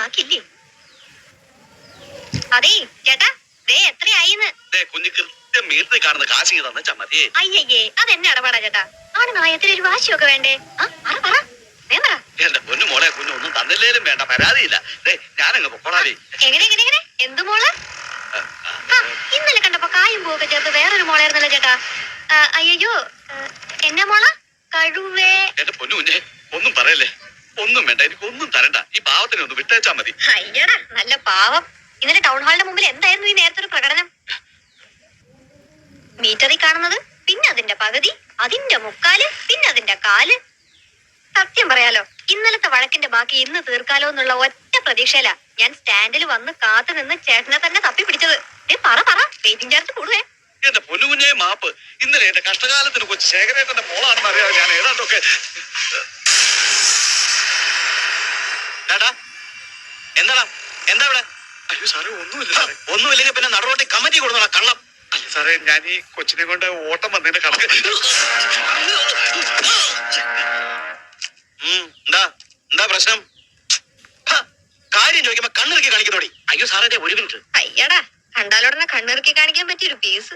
കണക്കില്ലയോ അതേ ചേട്ടാ ദേ എത്രയായിന്ന്? കുഞ്ഞു കൃത്യം മീറ്റർ കാണുന്ന കാശ് തന്നച്ചാ മതി. അയ്യേ അതെന്നെ ഇടപാടാ ചേട്ടാ. ആണുങ്ങളായ എത്ര ഒരു വാശിയൊക്കെ വേണ്ടേ? മോളെ കുഞ്ഞു ഒന്നും വേണ്ട എങ്ങനെ എങ്ങനെ എങ്ങനെ? ഇന്നലെ കണ്ടപ്പോ കായും പൂവൊക്കെ ചേർത്ത് വേറൊരു മോളായിരുന്നല്ലോ ചേട്ടാ. അയ്യോ എന്നെ മോള? കഴുവേ. ഒന്നും പറയല്ലേ? ഒന്നും വേണ്ട എനിക്ക് ഒന്നും തരണ്ട. ഈ പാവത്തിനെ ഒന്ന് വിട്ടേച്ചാ മതി. അയ്യടാ നല്ല പാവം. ഇന്നലെ ടൗൺ ഹാളിന്റെ മുമ്പിൽ എന്തായിരുന്നു ഈ നേരത്തെ ഒരു പ്രകടനം? മീറ്ററിൽ കാണുന്നത് പിന്നെ അതിന്റെ പകുതി അതിന്റെ മുക്കാൽ പിന്നെ അതിന്റെ കാൽ. സത്യം പറയാലോ ഇന്നലത്തെ വഴക്കിന്റെ ബാക്കി ഇന്ന് തീർക്കാലോ എന്നുള്ള ഒറ്റ പ്രതീക്ഷയില ഞാൻ സ്റ്റാൻഡിൽ വന്ന് കാത്തു നിന്ന് ചേട്ടനെ തന്നെ തപ്പി പിടിച്ചത് ഏ പറ പറ വെയിറ്റിംഗ് ചാർജ് കൂടുവേ. എന്റെ പൊന്നുകുഞ്ഞെ മാപ്പ്. ഇന്നലെ എന്റെ കഷ്ടകാലത്തിന് കൊച്ചു ശേഖരേട്ടന്റെ മോളാണെന്ന് അറിയാതെ ഞാൻ ഏതാണ്ടൊക്കെ ഡാടാ എന്താടാ എന്താ ഇവിടെ? അയ്യോ സാറേ ഒന്നുമില്ല സാറേ. ഒന്നുമില്ലെങ്കിൽ പിന്നെ നടുറോട്ടി കമ്മിറ്റി കൊടുന്നോളാ കള്ളം. അല്ല സാറേ ഞാൻ ഈ കൊച്ചിനെ കൊണ്ട് ഓട്ടം വന്നതിന്റെ കണക്ക്. എന്താ എന്താ പ്രശ്നം? കാര്യം ചോദിക്കുമ്പോ കണ്ണിറുക്കി കാണിക്കുന്നോടി. അയ്യോ സാറേ ഒരു മിനിറ്റ്. അയ്യടാ കണ്ടാലുടനെ കണ്ണിറുക്കി കാണിക്കാൻ പറ്റിയ ഒരു പീസ്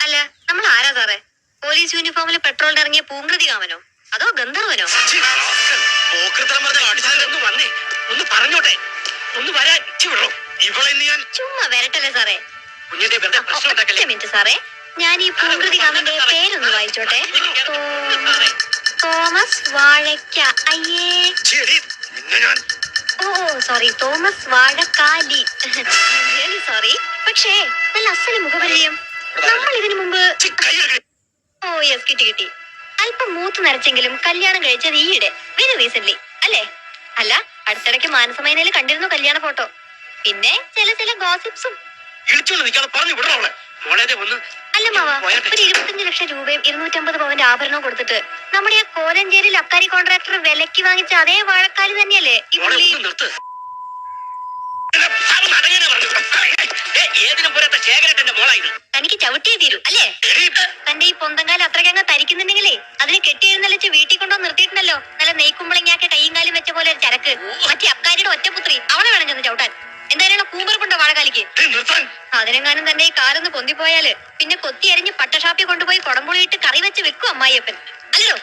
അല്ല നമ്മൾ ആരാ സാറേ? പോലീസ് യൂണിഫോമിൽ പെട്രോളിന് ഇറങ്ങിയ പൂങ്കൃതി കാമനോ? അതോ ഗന്ധർവനോ. പോക്കൃത്തരം പറഞ്ഞ അടിച്ചാൽ ഒന്ന് വന്നേ. ഒന്ന് പറഞ്ഞോട്ടെ. ഒന്ന് വരാൻ വിടോ ഇവളെ ഇന്ന് ഞാൻ ചുമ്മാ വരട്ടല്ലേ സാറേ? കുഞ്ഞിന്റെ വെറുതെ പ്രശ്നം ഒറ്റ ഉണ്ടാക്കല്ലേ? മിനിറ്റ് സാറേ. ഞാൻ ഈ പൂങ്കൃതി കാമന്റെ പേരൊന്ന് വായിച്ചോട്ടെ. തോമസ് വാഴയ്ക്ക. അയ്യേ. എടീ, നിന്നെ ഞാൻ ഓ സോറി തോമസ് വാഴക്കാലി. സോറി. പക്ഷേ നല്ല അസല മുഖപരിചയം. നമ്മൾ ഇതിനു മുമ്പ് ഛി, കൈ എടുക്കടി. ഓ യെസ് കിട്ടി കിട്ടി. അല്പം മൂത്ത് നരച്ചെങ്കിലും കല്യാണം കഴിച്ചത് ഈയിടെ വെരി റീസെന്റ് അല്ലേ? അല്ല അടുത്തിടയ്ക്ക് മാനസമൈനയിൽ കണ്ടിരുന്നു കല്യാണ ഫോട്ടോ പിന്നെ ചില ചില ഗോസിപ്സും ഇളിച്ചോണ്ട് നിൽക്കാതെ പറഞ്ഞു വിടണോ അവളെ. മോളെ ദേ അല്ല മാവ. ഒരു ഇരുപത്തഞ്ച് ലക്ഷം രൂപയും ഇരുന്നൂറ്റമ്പത് പവന്റെ ആഭരണവും കൊടുത്തിട്ട് നമ്മുടെ ആ കോലഞ്ചേരിയിൽ ലക്കാരി കോൺട്രാക്ടർ വിലക്ക് വാങ്ങിച്ച അതേ വാഴക്കാലി തന്നെയല്ലേ? ഈ മോളെ പുള്ളി. ഒന്ന് നിർത്ത്. നടങ്ങനെ പറഞ്ഞു ഏതിനും പോരാത്ത ശേഖരട്ടന്റെ മോളായിരുന്നു തനിക്ക് ചവിട്ടിയേ തീരൂ അല്ലേ? തന്റെ ഈ പൊന്തങ്കാലം അത്രയ്ക്കങ്ങ് തരിക്കുന്നുണ്ടെങ്കിലേ അതിന് കെട്ടി എഴുന്നള്ളിച്ച് വീട്ടിൽ കൊണ്ടുവന്ന് നിർത്തിയിട്ടുണ്ടല്ലോ. നല്ല നെയ്ക്കുമ്പളങ്ങാക്കെ കൈയും കാലും വെച്ച പോലെ ഒരു ചരക്ക്. മറ്റേ അക്കാരിയുടെ ഒറ്റപുത്രി അവളെ വേണം ചെന്ന് ചവിട്ടാൻ. എന്തായാലും കൂമ്പറുണ്ടോ വാഴകാലിക്ക്. അതിനെങ്ങാനും തന്നെ ഈ കാലൊന്ന് പൊന്തിപ്പോയാൽ പിന്നെ കൊത്തി അരിഞ്ഞ് പട്ടഷാപ്പിൽ കൊണ്ടുപോയി കൊടമ്പുളിയിട്ട് കറി വെച്ച് വെക്കും അമ്മായിയപ്പൻ. അല്ലോ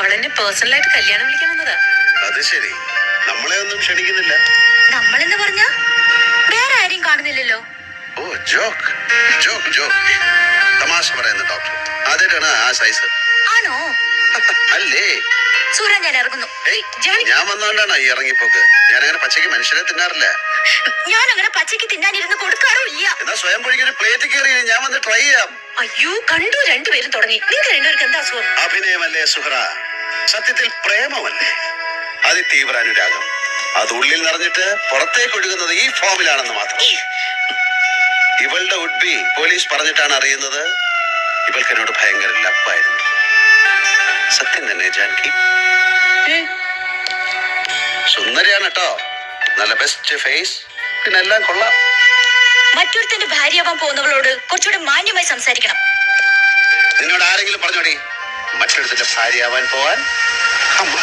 ഉണ്ടല്ലോ അവളെന്നെ പേഴ്സണലായിട്ട് കല്യാണം വിളിക്കാൻ വന്നതാ. അത് ശരി. നമ്മളെ ഒന്നും ക്ഷണിക്കുന്നില്ല. നമ്മളെന്ന് പറഞ്ഞ വേറെ ആരെയും കാണുന്നില്ലല്ലോ. ഓ ജോക്ക് ജോക്ക് ജോക്ക് തമാശ പറയുന്ന ഡോക്ടർ ആദ്യമായിട്ടാണ് ആ സൈസ് ആണോ? അല്ലേ? സൂര്യ ഞാൻ ഇറങ്ങുന്നു. ഞാൻ വന്നോണ്ടാണ് ഈ ഇറങ്ങിപ്പോക്ക്. ഞാൻ അങ്ങനെ പച്ചയ്ക്ക് മനുഷ്യരെ തിന്നാറില്ല. ഞാൻ അങ്ങനെ പച്ചയ്ക്ക് തിന്നാനിരുന്ന് കൊടുക്കാറുമില്ല. എന്നാ സ്വയം പൊഴിക്കൊരു പ്ലേറ്റ് കയറി ഞാൻ വന്ന് ട്രൈ ചെയ്യാം. അയ്യോ കണ്ടു രണ്ടുപേരും തുടങ്ങി. നിങ്ങൾക്ക് രണ്ടുപേർക്ക് എന്താ അസുഖം? അഭിനയമല്ലേ സുഹറ? സത്യത്തിൽ പ്രേമമല്ലേ? അതിതീവ്ര അനുരാഗം അത് ഉള്ളിൽ നിറഞ്ഞിട്ട് പുറത്തേക്ക് ഒഴുകുന്നത് ഈ ഫോമിലാണെന്ന് മാത്രം. ഇവളുടെ ഉഡ്ബി പോലീസ് പറഞ്ഞിട്ടാണ് അറിയുന്നത്. ഇവൾക്ക് എന്നോട് ഭയങ്കര ലപ്പായിരുന്നു. സത്യം തന്നെ ജാൻകി. സുന്ദരിയാണ് കേട്ടോ. നല്ല ബെസ്റ്റ് ഫേസ് പിന്നെ എല്ലാം കൊള്ളാം. മറ്റൊരുത്തന്റെ ഭാര്യയാവാൻ പോകുന്നവളോട് കുറച്ചുകൂടെ മാന്യമായി സംസാരിക്കണം. നിന്നോട് ആരെങ്കിലും പറഞ്ഞോടി? മറ്റൊരുത്തിന്റെ ഭാര്യയാവാൻ പോവാൻ അമ്മ.